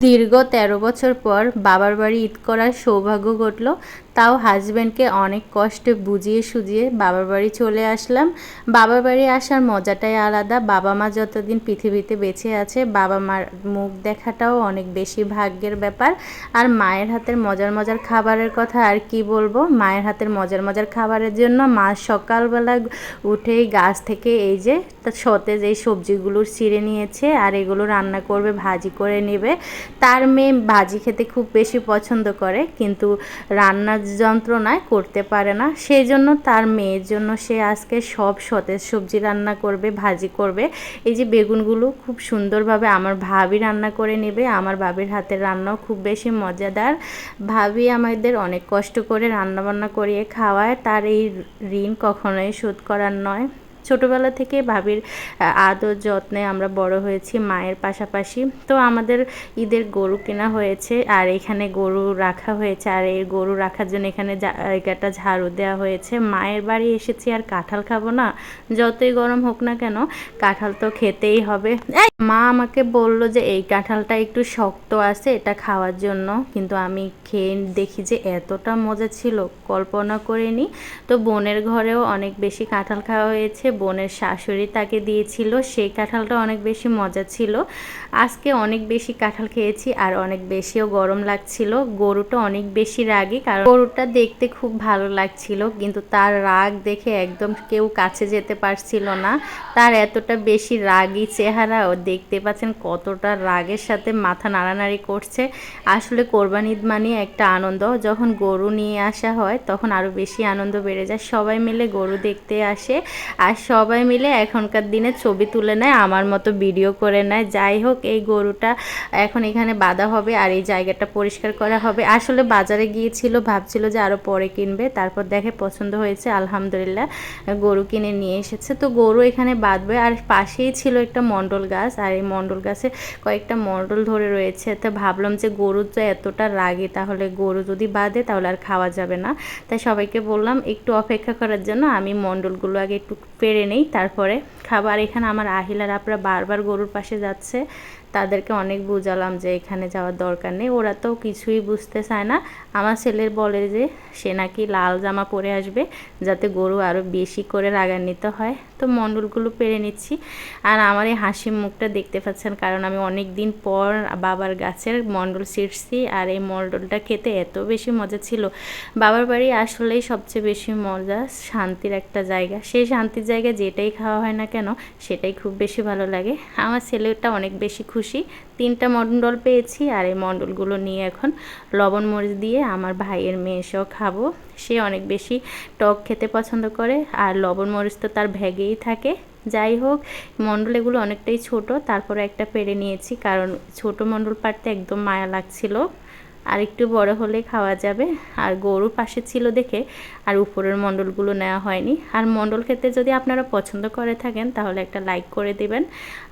দীর্ঘ তেরো বছর পর বাবার বাড়ি ঈদ করার সৌভাগ্য ঘটল তাও হাজব্যান্ডকে অনেক কষ্টে বুঝিয়ে সুজিয়ে বাবার বাড়ি চলে আসলাম। বাবার বাড়ি আসার মজাটাই আলাদা। বাবা মা যতদিন পৃথিবীতে বেঁচে আছে, বাবা মার মুখ দেখাটাও অনেক বেশি ভাগ্যের ব্যাপার। আর মায়ের হাতের মজার মজার খাবারের কথা আর কি বলব? মায়ের হাতের মজার মজার খাবারের জন্য মা সকালবেলা উঠেই গাছ থেকে এই যে সতেজ এই সবজিগুলো ছিঁড়ে নিয়েছে আর এগুলো রান্না করবে, ভাজি করে নেবে। তার মেয়ে ভাজি খেতে খুব বেশি পছন্দ করে, কিন্তু রান্নার যন্ত্রণায় করতে পারে না। সেই জন্য তার মেয়ের জন্য সে আজকে সব সতেজ সবজি রান্না করবে, ভাজি করবে। এই যে বেগুনগুলো খুব সুন্দরভাবে আমার ভাবি রান্না করে নেবে। আমার ভাবির হাতের রান্নাও খুব বেশি মজাদার। ভাবি আমাদের অনেক কষ্ট করে রান্নাবান্না করিয়ে খাওয়ায়। তার এই ঋণ কখনোই শোধ করার নয়। ছোটোবেলা থেকে ভাবির আদর যত্নে আমরা বড় হয়েছি মায়ের পাশাপাশি। তো আমাদের ঈদের গরু কেনা হয়েছে আর এখানে গরু রাখা হয়েছে। আর এই গরু রাখার জন্য এখানে জায়গাটা ঝাড়ু দেওয়া হয়েছে। মায়ের বাড়ি এসেছি আর কাঁঠাল খাব না, যতই গরম হোক না কেন, কাঁঠাল তো খেতেই হবে। মা আমাকে বলল যে এই কাঁঠালটা একটু শক্ত আছে, এটা খাওয়ার জন্য। কিন্তু আমি খেয়ে দেখি যে এতটা মজা ছিল, কল্পনা করিনি। তো বোনের ঘরেও অনেক বেশি কাঁঠাল খাওয়া হয়েছে। বোনের শাশুড়ি তাকে দিয়েছিল, সেই কাঁঠালটা অনেক বেশি মজা ছিল। আজকে অনেক বেশি কাঁঠাল খেয়েছি আর অনেক বেশিও গরম লাগছিল। গরুটা অনেক বেশি রাগি কারণ গরুটা দেখতে খুব ভালো লাগছিল, কিন্তু তার রাগ দেখে একদম কেউ কাছে যেতে পারছিল না। তার এতটা বেশি রাগি চেহারা, ও দেখতে পাচ্ছেন কতটা রাগের সাথে মাথা নাড়ানাড়ি করছে। আসলে কোরবানি ঈদ মানে একটা আনন্দ, যখন গরু নিয়ে আসা হয় তখন আরও বেশি আনন্দ বেড়ে যায়। সবাই মিলে গরু দেখতে আসে, আর সবাই মিলে এখনকার দিনে ছবি তুলে নেয়, আমার মতো ভিডিও করে নেয়। যাই হোক, এই গরুটা এখন এখানে বাঁধা হবে আর এই জায়গাটা পরিষ্কার করা হবে। আসলে বাজারে গিয়েছিল, ভাবছিল যে আরও পরে কিনবে, তারপর দেখে পছন্দ হয়েছে, আলহামদুলিল্লাহ গরু কিনে নিয়ে এসেছে। তো গরু এখানে বাঁধবে, আর পাশেই ছিল একটা মণ্ডল গাছ, আর এই মণ্ডল গাছে কয়েকটা মণ্ডল ধরে রয়েছে। তো ভাবলাম যে গরু তো এতটা রাগে, তাহলে গরু যদি বাঁধে, তাহলে আর খাওয়া যাবে না। তাই সবাইকে বললাম, একটু অপেক্ষা করার জন্য আমি মণ্ডলগুলো আগে একটু পেরে নেই তারপরে খাবার এখানে আমার আহিলার আপরা বারবার গরুর পাশে যাচ্ছে। তাদেরকে অনেক বুঝালাম যে এখানে যাওয়ার দরকার নেই। ওরা তো কিছুই বুঝতে চায় না। আমার ছেলের বলে যে, সে নাকি লাল জামা পরে আসবে যাতে গরু আরও বেশি করে রাগান্বিত হয়। তো মণ্ডলগুলো পেরে নিচ্ছি। আর আমার এই হাসি মুখটা দেখতে পাচ্ছেন, কারণ আমি অনেক দিন পর বাবার গাছের মণ্ডল ছিঁড়ছি আর এই মণ্ডলটা খেতে এত বেশি মজা ছিল। বাবার বাড়ি আসলেই সবচেয়ে বেশি মজা শান্তির একটা জায়গা। সেই শান্তির জায়গায় যেটাই খাওয়া হয় না কেন, সেটাই খুব বেশি ভালো লাগে। আমার ছেলেটা অনেক বেশি খুশি। তিনটা মণ্ডল পেয়েছি আর এই মন্ডলগুলো নিয়ে এখন লবণ মরিচ দিয়ে আমার ভাইয়ের মেয়ে এসেও খাব। সে অনেক বেশি টক খেতে পছন্দ করে আর লবণ মরিচ তো তার ভ্যাগেই থাকে। যাই হোক, মণ্ডল এগুলো অনেকটাই ছোট, তারপরে একটা পেরে নিয়েছি কারণ ছোট মণ্ডল পাড়তে একদম মায়া লাগছিল। আর একটু বড় হলে খাওয়া যাবে। আর গরু পাশে ছিল দেখে আর উপরের মণ্ডলগুলো নেওয়া হয়নি। আর মণ্ডল খেতে যদি আপনারা পছন্দ করে থাকেন, তাহলে একটা লাইক করে দেবেন।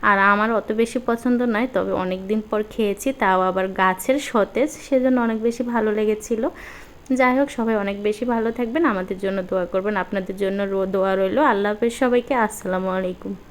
আর আমার অত বেশি পছন্দ নয়, তবে অনেক দিন পর খেয়েছি, তাও আবার গাছের সতেজ, সেজন্য অনেক বেশি ভালো লেগেছিল। যাই হোক, সবাই অনেক বেশি ভালো থাকবেন। আমাদের জন্য দোয়া করবেন। আপনাদের জন্য দোয়া রইল। আল্লাহ হাফেজ সবাইকে। আসসালামু আলাইকুম।